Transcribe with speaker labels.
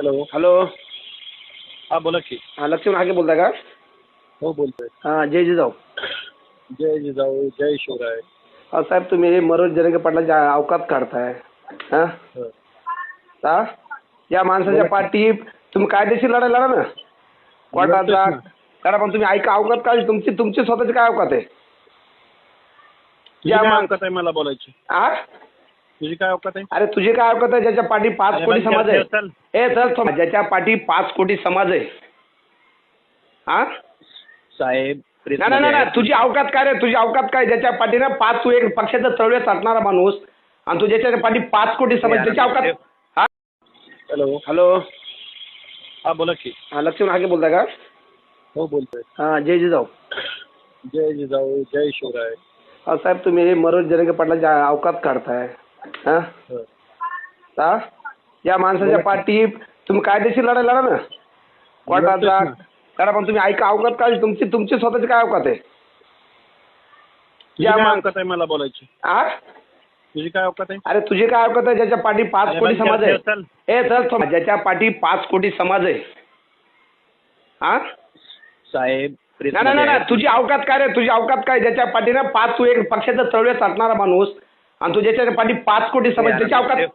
Speaker 1: Hello
Speaker 2: hello
Speaker 1: हा बोला की.
Speaker 2: हा लक्ष्मण हाके बोलताय का?
Speaker 1: हो बोलतोय.
Speaker 2: हां जय जिजाऊ.
Speaker 1: जय जिजाऊ जय शिवराय.
Speaker 2: हा साहेब तुम्ही मनोज जरंगे पाटलाच्या अवकात काढताय. हां?
Speaker 1: हं.
Speaker 2: हा? या माणसाच्या. पाठी तुम्ही कायदेशीर लढाई लढा ना. कोर्टात जा.
Speaker 1: लढतोच.
Speaker 2: करा पण तुम्ही ऐका अवकात काय? तुमची तुमची स्वतःची काय अवकात आहे?
Speaker 1: तुझी
Speaker 2: या
Speaker 1: काय
Speaker 2: मा-
Speaker 1: अवकात आहे मला बोलायची?
Speaker 2: आ?
Speaker 1: तुझी काय अवकात आहे?
Speaker 2: अरे तुझी काय अवकात आहे? ज्याच्या पाठी पाच कोटी समाज आहे. ए चल. ज्याच्या पाठी पाच कोटी समाज आहे. हा?
Speaker 1: साहेब
Speaker 2: नाही नाही नाही, नाही तुझी अवकात काय रे? तुझी अवकात काय? ज्याच्या पाठीनं पाच तू एक पक्षाचा तळवे चाटणारा माणूस आणि तू ज्याच्या पाठी पाच कोटी समाज त्याची अवकात हा?
Speaker 1: हॅलो.
Speaker 2: हॅलो.
Speaker 1: हा बोला की.
Speaker 2: हा लक्ष्मण हाके बोलताय का?
Speaker 1: हो बोलतोय.
Speaker 2: हा जय जिजाऊ.
Speaker 1: जय जिजाऊ जय शिवराय.
Speaker 2: हा साहेब तुम्ही मनोज जरंगे पाटलाच्या अवकात काढताय. हा?
Speaker 1: हं.
Speaker 2: हा या माणसाच्या. पाठी तुम्ही कायदेशीर लढाई लढा ना. कोर्टात जा
Speaker 1: ना.
Speaker 2: करा पण तुम्ही ऐका अवकात काय तुमची तुमची स्वतःची काय अवकात आहे? या
Speaker 1: अवकात आहे मला बोलायची?
Speaker 2: आ?
Speaker 1: तुझी काय अवकात आहे?
Speaker 2: अरे तुझी काय अवकात आहे? ज्याच्या पाठी पाच कोटी समाज आहे. ए चल. ज्याच्या पाठी पाच कोटी समाज आहे. हा
Speaker 1: साहेब
Speaker 2: नाही नाही नाही, नाही तुझी अवकात काय रे? तुझी अवकात काय? ज्याच्या पाठीनं पाच तू एक पक्षाचा तळवे चाटणारा माणूस. आणि तू ज्याच्या पाठी पाच कोटी समाज त्याची अवकात